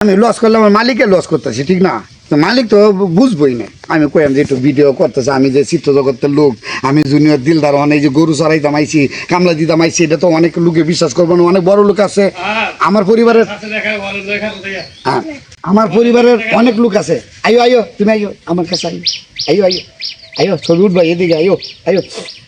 আমি লস করলে আমার মালিকের লস করতেছি ঠিক না? তো মালিক তো বুঝবোই না। আমি কইলাম যে একটু ভিডিও করতেছে আমি যে চিত্র জগতের লোক আমি জুনিয়র দিলদার অনেক যে গরু সারাই দামাইছি কামলা দি দামাইছি এটা তো অনেক লোকে বিশ্বাস করব না অনেক বড় লোক আছে। আমার পরিবারের হ্যাঁ। আমার পরিবারের অনেক লোক আছে। আইও আইও তুমি আইও আমার কাছে আইও আইও আইও আইও ছবি উঠবা এদিকে আইও আইও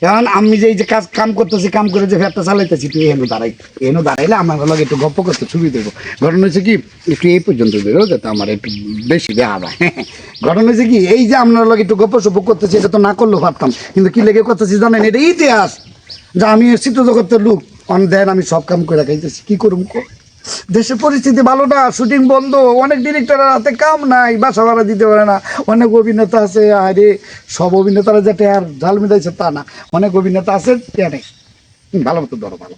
এখন আমি যে এই যে কাজ কাম করতেছি, কাম করে যে ফ্যাটটা চালাইতেছি তুই এনে দাঁড়াই এনে দাঁড়াইলে আমার লগে একটু গপ্প করতে ছবি দেবো ঘটনা হচ্ছে কি, একটু এই পর্যন্ত বেরো, যাতে আমার একটু বেশি দেখা হয়। ঘটনা হচ্ছে কি, এই যে আপনার লগে একটু গপ্প সপ্প করতেছি, এটা তো না করলেও ভাবতাম, কিন্তু কি লেগে করতেছি জানেন, এটা ইতিহাস। যে আমি চিত্র জগতের লোক, অন দেন আমি সব কাম করে খাইতেছি, কী করুম দেশের পরিস্থিতি ভালো না, শুটিং বন্ধ, অনেক ডিরেক্টরের হাতে কাম নাই, বাসা ভাড়া দিতে পারে না। অনেক অভিনেতা আছে, আরে, সব অভিনেতারা যে টেয়ার ঝাল মিটাইছে তা না। অনেক অভিনেতা আছে, টেয়া নেই। ভালো মতো ধরো, ভালো।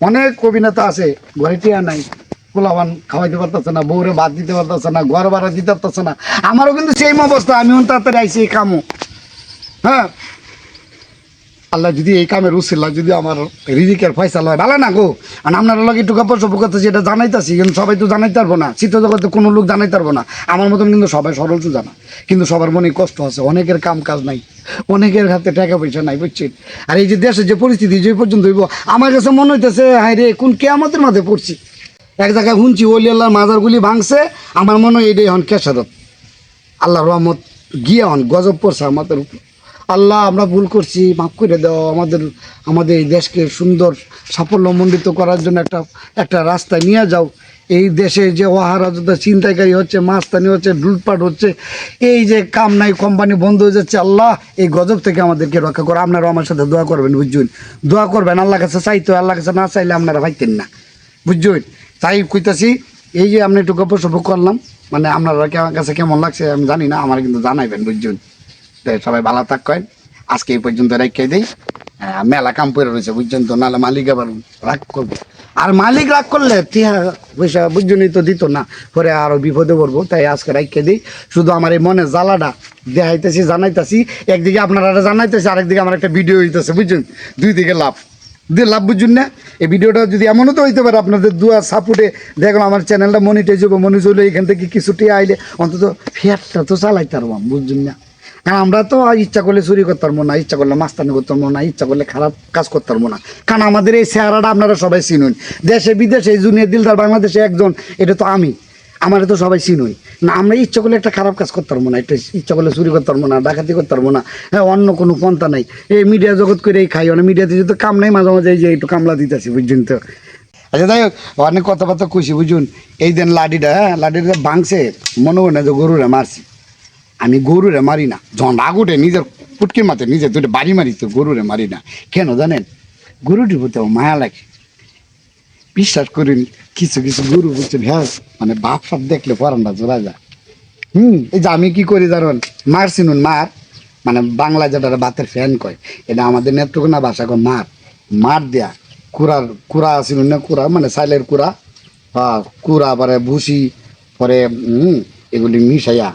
অনেক অভিনেতা আছে, ঘরে টিয়া নাই পোলাবান খাওয়াইতে পারতেছে না, বউরে ভাত দিতে পারতেছে না, ঘর ভাড়া দিতে পারতেছে না। আমারও কিন্তু সেম অবস্থা, আমি তাড়াতাড়ি আইসি কামও। হ্যাঁ? আল্লাহ যদি এই কামের উসিল্লা যদি আমার রিজিকের ফয়সালা হয়, ভালো না গো। আর আপনার লগে একটু গপ্প সপ করতেছি এটা জানাইতাছি, কিন্তু সবাই তো জানাইতে পারব না। চিত্র জগতে কোনো লোক জানাইতে পারব না। আমার মতন কিন্তু সবাই সরল তো জানা। কিন্তু সবার মনে কষ্ট আছে, অনেকের কাম কাজ নাই, অনেকের হাতে টাকা পয়সা নাই, বুঝছেন? আর এই যে দেশের যে পরিস্থিতি, যে পর্যন্ত হইব, আমার কাছে মনে হইতেছে হ্যাঁ রে, কোন কেয়ামতের মাঝে পড়ছি। এক জায়গায় শুনছি ওলি আল্লাহর মাজারগুলি ভাঙছে, আমার মনে হয় এটাই হন কেসারত আল্লাহ রহমত গিয়ে হন, গজব পড়ছে আমাদের উপর। আল্লাহ, আমরা ভুল করছি, মাফ করে দাও। আমাদের আমাদের এই দেশকে সুন্দর সাফল্যমণ্ডিত করার জন্য একটা একটা রাস্তায় নিয়ে যাও। এই দেশে যে অহারাজতা চিন্তাকারী হচ্ছে, মাস্তানি হচ্ছে, লুটপাট হচ্ছে, এই যে কাম নাই কোম্পানি বন্ধ হয়ে যাচ্ছে, আল্লাহ, এই গজব থেকে আমাদেরকে রক্ষা করো। আপনারাও আমার সাথে দোয়া করবেন, বুঝছেন? দোয়া করবেন আল্লাহ কাছে চাইতে আল্লাহ কাছে না চাইলে আপনারা পাইতেন না, বুঝছেন? তাই কইতাছি, এই যে আপনি একটু গল্প সপ করলাম মানে আপনারা কাছে কেমন লাগছে আমি জানি না, আমার কিন্তু জানাইবেন, বুঝছেন? সবাই ভালো থাক থাকেন আজকে এই পর্যন্ত রেখে দিই। মেলা কাম করে রয়েছে, বুঝছেন তো? নাহলে মালিক আবার রাগ করবে। আর মালিক রাগ করলে টিয়া পয়সা বুঝছনই তো দিত না। পরে আরও বিপদে পড়ব, তাই আজকে রেখে দিই। শুধু আমার এই মনে জ্বালাটা দেখাইতেছি, জানাইতেছি। একদিকে আপনারা জানাইতেছি, আরেকদিকে আমার একটা ভিডিও হইতেছে, বুঝছেন? দুই দিকে লাভ। দিয়ে লাভ বুঝুন না? এই ভিডিওটা যদি এমনও তো হইতে পারে, আপনাদের দুয়া সাপোর্টে দেখলাম আমার চ্যানেলটা মনিটাইজ হবে মনিটাইজ হলে এখান থেকে কিছু টিয়া আইলে অন্তত ফেয়ারটা তো চালাইতে পারব বুঝুন না? কারণ আমরা তো ইচ্ছা করলে চুরি করতে পারব না, ইচ্ছা করলে মাস্তানি করতে পারব না, ইচ্ছা করলে খারাপ কাজ করতে পারব না। কারণ আমাদের এই চেহারাটা আপনারা সবাই চিনুন। দেশে বিদেশে জুনিয়র দিলদার বাংলাদেশে একজন, এটা তো আমি, আমার তো সবাই চিনুই। না, আমরা ইচ্ছা করলে একটা খারাপ কাজ করতে পারব না, একটা ইচ্ছা করলে চুরি করতে পারব না, ডাকাতি করতে পারব না। হ্যাঁ অন্য কোনো পন্থা নাই। এই মিডিয়া জগৎ করে এই খাই, অনেক মিডিয়াতে যেহেতু কাম নাই, মাঝে মাঝে এই যে একটু কামলা দিতেছি, বুঝছেন তো? আচ্ছা যাই হোক, অনেক কথাবার্তা খুশি বুঝুন। এই দেন লাডিটা হ্যাঁ লাডিটা ভাঙছে, মনে হয় না যে গরুরা মারছি। আমি গরুরে মারি না। যখন রাগ উঠে নিজের পুটকির মাথে নিজের দুটো বাড়ি মারি তো গরুরে মারি না। কেন জানেন? গরুটির প্রতি আমার মায়া লাগে। বিশ্বাস করেন, কিছু কিছু গরু বুঝছেন হ্যাঁ মানে বাপ সাপ দেখলে পরানটা জোড়া যায়। হুম, এই যে আমি কি করি জানেন? মার চিনুন, মার। মানে বাংলা যেটা বাতের ফ্যান কয়, এটা আমাদের নেত্রকোনা ভাষা কয় মার। মার দেয়া, কুড়ার, কুড়া চিনুন না, কুড়া মানে সাইলের কুড়া কুড়া পরে ভুসি, পরে, হুম, এগুলি মিশাইয়া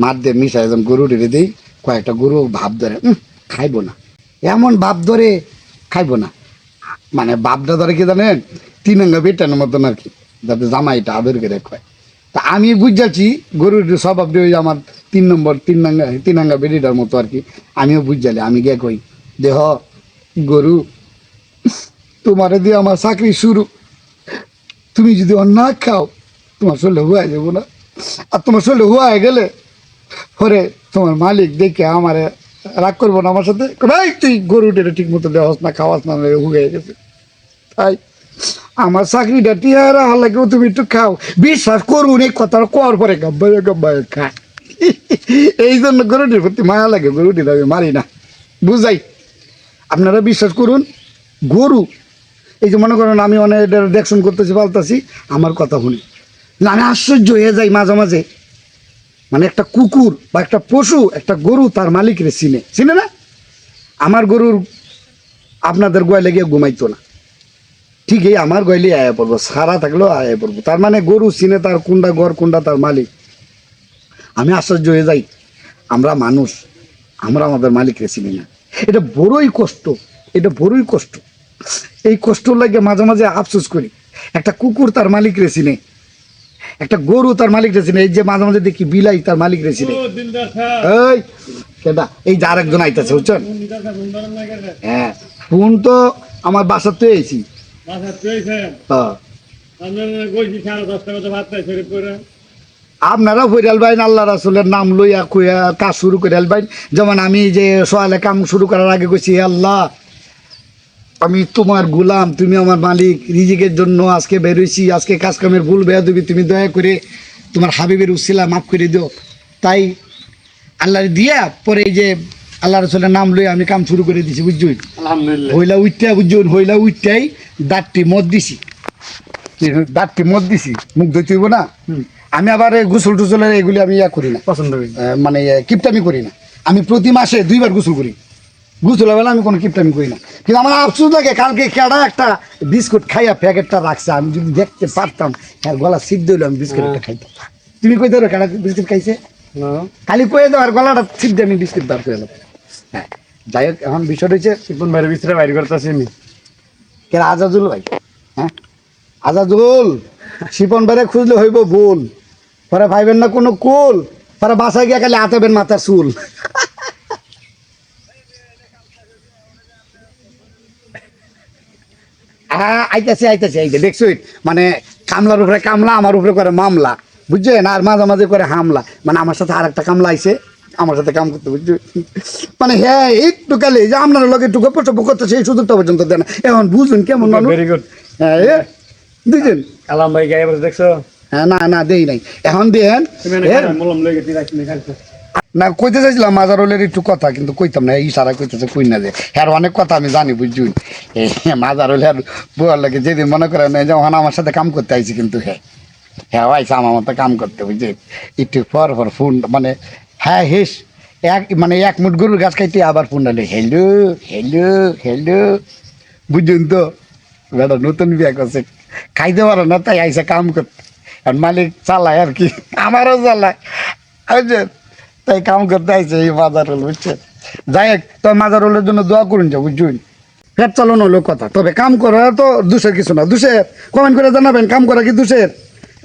মার দিয়ে মিশা একদম গরু ঢেলে দিই, কয়েকটা গরু ভাব ধরে খাইবো না। এমন ভাব ধরে খাইবো না। মানে বাপটা ধরে কি জানেন? তিন আঙ্গা বেটানোর মতন আর কি, যাতে জামাইটা আদর করে কয় তা আমি বুঝাচ্ছি, গরুর দিয়ে ওই আমার তিন নম্বর, তিন আঙ্গা তিন আঙ্গা বেডিটার মতো আর কি, আমিও বুঝালি, আমি গিয়ে কই, দেহ, গরু, তোমারে দিয়ে আমার চাকরি শুরু। তুমি যদি অন্য খাও, তোমার শরীরে হুয়া যাব না। আর তোমার শরীরে হয়ে গেলে পরে তোমার মালিক দেখে আমার রাগ করব না আমার সাথে? ভাই তুই গরু গরুটা ঠিক মতো দেওয়াস না, খাওয়াস না হুয়ে গেছে। তাই আমার চাকরিটা টিয়ারা হার লাগেও তুমি একটু খাও। বিশ্বাস করুন এই কথাটা কর পরে গাব্বায় গাব্বায় খা এই জন্য গরুটির প্রতি মায়া লাগে, গরুটির আমি মারি না। বুঝাই। আপনারা বিশ্বাস করুন, গরু, এই যে মনে করেন আমি অনেক দেখশন করতেছি পাল্টাছি আমার কথা শুনি। না আশ্চর্য হয়ে যাই মাঝে মাঝে। মানে একটা কুকুর বা একটা পশু, একটা গরু তার মালিকের চিনে। চিনে না? আমার গরুর আপনাদের গোয়ালে গিয়ে ঘুমাইতো না। ঠিক এই আমার গয়লি আয়া পড়ব, সারা থাকলেও আয়া পড়ব। তার মানে গরু চিনে তার কোনটা গড় কোনটা তার মালিক। আমি আশ্চর্য হয়ে যাই। আমরা মানুষ, আমরা আমাদের মালিককে চিনি না। এটা বড়ই কষ্ট, এটা বড়ই কষ্ট। এই কষ্ট লাগে মাঝে মাঝে আফসোস করি। একটা কুকুর তার মালিকরে চিনে। একটা গরু তার মালিক রেছিল এই যে মাঝে মাঝে দেখি বিলাই তার মালিক রেছিল এই কেটা এই যে আরেকজন আইতাছে বুঝছেন? হ্যাঁ ফোন তো আমার বাসার তো এসি হ্যাঁ আপনারা ফরিয়াল বাইন আল্লাহ রাসুলের নাম লইয়া কইয়া কাজ শুরু করে আলবাইন যেমন আমি যে সোয়ালে কাম শুরু করার আগে কইছি আল্লাহ আমি তোমার গোলাম তুমি আমার মালিক রিজিকের জন্য আজকে বেরোইছি আজকে কাজ কামের ভুল বেয়া দিবি তুমি দয়া করে তোমার হাবিবের উসিলা মাফ করে দিও। তাই আল্লাহ দিয়া পরে এই যে আল্লাহ রসুলের নাম লইয়া আমি কাম শুরু করে দিছি আলহামদুলিল্লাহ। হইলা উঠটা বুঝছুন হইলা উঠটাই দাঁতটি মদ দিছি। দাঁতটি মদ দিছি মুখ ধুইতে হইব না। আমি আবার এই গোসল টুসলের এগুলি আমি ইয়া করি না। পছন্দ মানে আহ, কিপটামি করি না। আমি প্রতি মাসে দুইবার গোসল করি। গোসলের বেলা আমি কোনো কিপটামি করি না। কিন্তু আমার আফসোস লাগে কালকে কেডা একটা বিস্কুট খাইয়া প্যাকেটটা রাখছে আমি যদি দেখতে পারতাম হ্যাঁ গলা সিদ্ধ হইল আমি বিস্কুটটা একটা খাইতাম। তুমি কই ধরো কেডা বিস্কুট খাইছে? খালি কয়ে দাও আর গলাটা সিদ্ধ আমি বিস্কুট বার করে হ্যাঁ যাই হোক এখন বিষয়টা হচ্ছে শিপন বাইরে ভিতরে বাইরে করতেছি আমি। কে আজাদুল ভাই? হ্যাঁ? আজাদুল শিপন বেড়ে খুঁজলে হইব ভুল। পরে ভাইবেন না কোনো কুল পরে বাসায় গিয়ে খালি আতাবেন মাথার চুল। হ্যাঁ আইতাছে আইতাছে আইতে দেখছ? মানে কামলার উপরে কামলা আমার উপরে করে মামলা। বুঝছেন? আর মাঝে মাঝে করে হামলা। মানে আমার সাথে আর একটা কামলা আইছে আমার সাথে কাম করতে বুঝছ? মানে হ্যাঁ একটু কালে যে আপনার লোক একটু গপ্প টপ্প করতে সেই সুযোগটা পর্যন্ত দেন না। এখন বুঝুন কেমন মানুষ? ভেরি গুড হ্যাঁ দুইজন কালাম ভাই গায়ে দেখছ? হ্যাঁ না না দেই নাই। এখন দেন মলম লেগে না, কইতে চাইছিলাম মাজারুলের একটু কথা, কিন্তু কইতাম না ইশারা কইতেছে কই না যে। হ্যাঁ অনেক কথা আমি জানি বুঝছুন মাজারুল হ্যাঁ বুয়ার লাগে যেদিন মনে করেন যখন আমার সাথে কাম করতে আইছি কিন্তু হ্যাঁ। হ্যাঁ আইসা আমার মতো কাম করতে, বুঝছি? একটু পর পর ফোন মানে হ্যাঁ হেস, এক মানে এক মুঠ গরুর গাছ খাইতে আবার ফোন ডালে হেলো হেলো হেলো বুঝুন তো? বেটা, নতুন বিয়ে করছে, খাইতে পারো না, তাই আইসা কাম করতে। আর মালিক চালায় আর কি, আমারও চালায়। বুঝছেন তাই কাম করতে আইসে এই মাজার হল বুঝছেন যাই হোক, তো মাজার হলের জন্য দোয়া করুন যা, বুঝছুন? পেট চালানো হলো কথা। তবে কাম করা তো দুষের কিছু না, দুষের। কমেন্ট করে জানাবেন, কাম করা কি দুষের?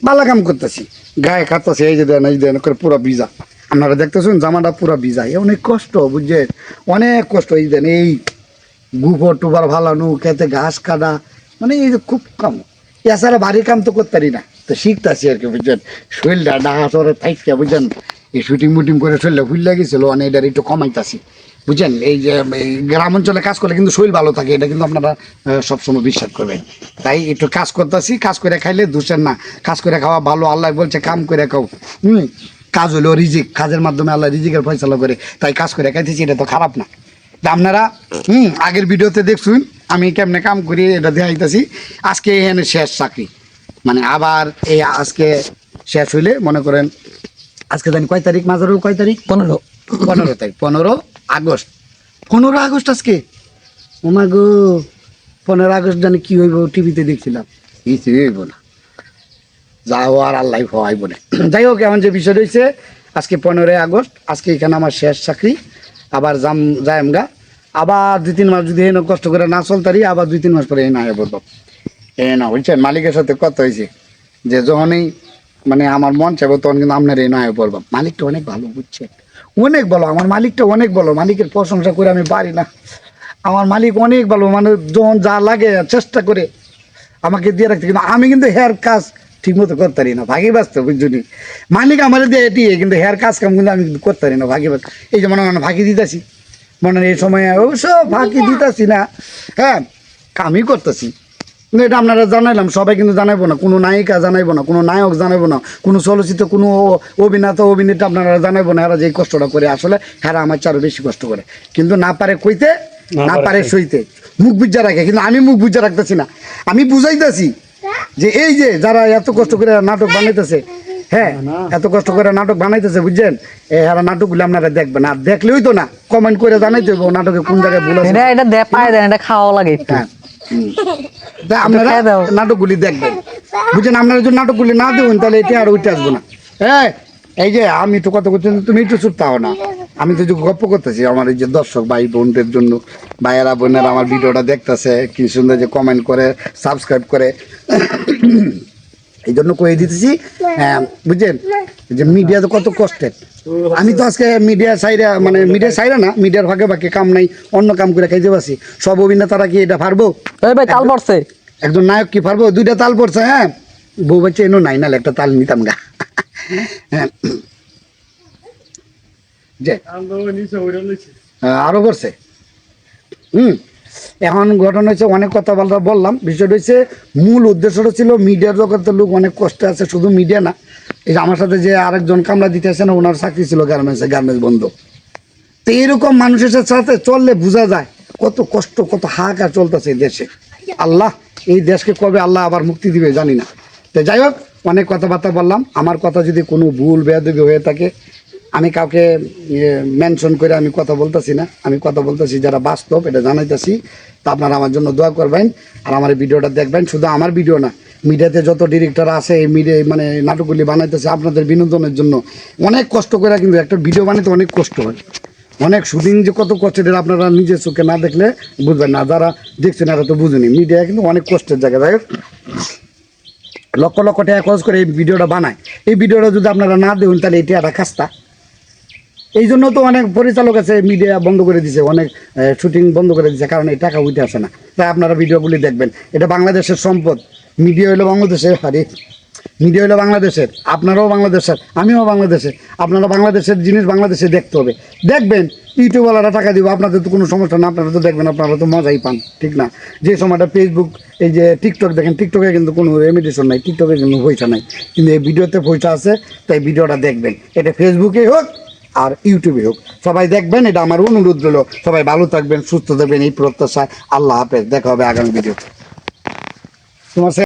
ভালো কাম করতেছি। গায়ে খাতাছি এই যে দেন, এই দেন, করে পুরো ভিজা। আপনারা দেখতেছেন, জামাটা পুরো ভিজা। অনেক কষ্ট, বুঝছেন? অনেক কষ্ট, এই দেন, এই গুফর টুবার ভালানো, খেতে ঘাস কাটা মানে এই যে খুব কম। এছাড়া ভারী কাম তো করতে পারি না। তো শিখতেছি আর কি, বুঝছেন? শরীরটা ডাহা শহরে থাইকা বুঝছেন? এই শুটিং মুটিং করে শরীরটা ফুল গেছিল, অনেক এটার একটু কমাইতাছি। বুঝছেন? এই যে গ্রাম অঞ্চলে কাজ করলে কিন্তু শরীর ভালো থাকে, এটা কিন্তু আপনারা সবসময় বিশ্বাস করবেন। তাই একটু কাজ করতেছি, কাজ করে খাইলে দূষণ না। কাজ করে খাওয়া ভালো, আল্লাহ বলছে কাম করে খাও। হুম? কাজ হলো রিজিক, কাজের মাধ্যমে আল্লাহ রিজিকের ফয়সালা করে, তাই কাজ করে খাইতেছি, এটা তো খারাপ না। তা আপনারা, হুম, আগের ভিডিওতে দেখছুন, আমি কেমনে কাম করি, এটা দেখাইতেছি। আজকে এখানে শেষ চাকরি। মানে আবার এই আজকে শেষ হইলে মনে করেন আজকে জানি কয় তারিখ মাজারুল কয় তারিখ? পনেরো। পনেরো তারিখ পনেরো আগস্ট। পনেরো আগস্ট আজকে? ওমা গো পনেরো আগস্ট জানি কি হইব টিভিতে দেখছিলাম। কিছু হইব না। যা আর আল্লাহ হওয়াইব না। যাই হোক এমন যে বিষয় রয়েছে আজকে পনেরোই আগস্ট আজকে এখানে আমার শেষ চাকরি আবার যাম যাইমগা আবার দুই তিন মাস যদি এনে কষ্ট করে না চলতারি আবার দুই তিন মাস পরে এই না হয়ে পড়ব এ না বুঝছেন মালিকের সাথে কথা হয়েছে যে যখনই মানে আমার মন চাইব তখন কিন্তু আপনার এই না হয়ে পড়ব মালিকটা অনেক ভালো বুঝছেন অনেক ভালো আমার মালিকটা অনেক ভালো মালিকের প্রশংসা করে আমি পারি না। আমার মালিক অনেক ভালো মানে যখন যা লাগে চেষ্টা করে আমাকে দিয়ে রাখতে কিন্তু আমি কিন্তু হেয়ার কাজ ঠিক মতো করতে পারি না ভাগি বাঁচতে বুঝলি মালিক আমার দিয়ে এটি কিন্তু হেয়ার কাজ কাম কিন্তু আমি কিন্তু করতে পারি না ভাগি বাঁচ এই যে মনে হয় ফাঁকি দিতেছি মনে হয় এই সময় অবশ্য ফাঁকি দিতেছি না। হ্যাঁ কামই করতেছি। কিন্তু এটা আপনারা জানাইলাম সবাই কিন্তু জানাইবো না কোনো নায়িকা জানাইবো না কোনো নায়ক জানাইবো না কোনো চলচ্চিত্র কোনো অভিনেতা অভিনেতা আপনারা জানাইবো না এরা যে কষ্টটা করে আসলে হ্যাঁ আমার চারও বেশি কষ্ট করে। কিন্তু না পারে কইতে না পারে সইতে মুখ বুঝা রাখে কিন্তু আমি মুখ বুঝা রাখতেছি না। আমি বুঝাইতেছি যে এই যে যারা এত কষ্ট করে নাটক বানাইতেছে হ্যাঁ এত কষ্ট করে নাটক বানাইতেছে বুঝছেন? এই হারা নাটকগুলো আপনারা দেখবেন আর দেখলেই তো না কমেন্ট করে জানাইতে হবে নাটকে কোন জায়গায় ভুল আছে। এটা এটা পায় দেন এটা খাওয়া লাগে হ্যাঁ। আপনারা নাটকগুলি দেখবেন। বুঝছেন আপনারা যদি নাটকগুলি না দেবেন তাহলে এটা আর ওইটা আসব না হ্যাঁ এই যে আমি একটু কথা বলছি তুমি একটু চুপ থাও না। আমি তো গপ্প করতেছি আমার এই যে দর্শক ভাই বোনদের জন্য ভাইয়েরা বোনেরা আমার ভিডিওটা দেখতেছে কি সুন্দর যে কমেন্ট করে সাবস্ক্রাইব করে। এই জন্য কয়ে দিতেছি হ্যাঁ, বুঝছেন? যে মিডিয়া তো কত কষ্টের আমি তো আজকে মিডিয়া সাইডে মানে মিডিয়া সাইডে না মিডিয়ার ভাগে ভাগে কাম নাই অন্য কাম করে খাইতে পারছি। সব অভিনেতারা কি এটা পারব ভাই তাল পড়ছে। একজন নায়ক কি পারব দুইটা তাল পড়ছে হ্যাঁ। বউ বাচ্চা এনো নাই নাহলে একটা তাল নিতাম গা। হ্যাঁ। আরও করছে হুম। এখন ঘটনা হচ্ছে অনেক কথাবার্তা বললাম বিষয়টা হচ্ছে মূল উদ্দেশ্যটা ছিল মিডিয়ার জগতের লোক অনেক কষ্টে আছে শুধু মিডিয়া না। এই যে আমার সাথে যে আরেকজন কামলা দিতে আসে না, ওনার চাকরি ছিল গার্মেন্টসে গার্মেন্টস বন্ধ। তো এরকম মানুষের সাথে চললে বোঝা যায় কত কষ্ট, কত হাহাকার চলতেছে এই দেশে। আল্লাহ, এই দেশকে কবে আল্লাহ আবার মুক্তি দিবে জানি না। তো যাই হোক, অনেক কথাবার্তা বললাম। আমার কথা যদি কোনো ভুল, বেয়াদবি হয়ে থাকে, আমি কাউকে মেনশন করে আমি কথা বলতেছি না। আমি কথা বলতেছি যারা বাস্তব, এটা জানাইতেছি। তা আপনারা আমার জন্য দোয়া করবেন। আর আমার ভিডিওটা দেখবেন। শুধু আমার ভিডিও না মিডিয়াতে যত ডিরেক্টর আছে এই মিডিয়া মানে নাটকগুলি বানাইতেছে আপনাদের বিনোদনের জন্য অনেক কষ্ট করে কিন্তু একটা ভিডিও বানাইতে অনেক কষ্ট হয়। অনেক শুটিং যে কত কষ্টের আপনারা নিজের চোখে না দেখলে বুঝবেন না যারা দেখছেন এরা তো বুঝুনি। মিডিয়া কিন্তু অনেক কষ্টের জায়গা হোক, লক্ষ লক্ষ টাকা খরচ করে এই ভিডিওটা বানায়। এই ভিডিওটা যদি আপনারা না দেবেন তাহলে এটা একটা কাজটা এই জন্য তো অনেক পরিচালক আছে মিডিয়া বন্ধ করে দিছে অনেক শুটিং বন্ধ করে দিছে কারণ এই টাকা উঠে আসে না। তাই আপনারা ভিডিওগুলি দেখবেন। এটা বাংলাদেশের সম্পদ। মিডিয়া হইল বাংলাদেশের হারি মিডিয়া হইল বাংলাদেশের। আপনারাও বাংলাদেশের, আমিও বাংলাদেশের। আপনারা বাংলাদেশের জিনিস বাংলাদেশে দেখতে হবে। দেখবেন, ইউটিউবওয়ালারা টাকা দিব, আপনাদের তো কোনো সমস্যা না, আপনারা তো দেখবেন, আপনারা তো মজাই পান, ঠিক না? যে সময়টা ফেসবুক এই যে টিকটক দেখেন টিকটকে কিন্তু কোনো রেমিডিশন নাই টিকটকে কিন্তু পয়সা নাই। কিন্তু এই ভিডিওতে পয়সা আছে, তাই ভিডিওটা দেখবেন। এটা ফেসবুকে হোক আর ইউটিউবে হোক। সবাই দেখবেন, এটা আমার অনুরোধ রইল। সবাই ভালো থাকবেন, সুস্থ থাকবেন, এই প্রত্যাশায় আল্লাহ হাফেজ। দেখা হবে আগামী ভিডিওতে তোমার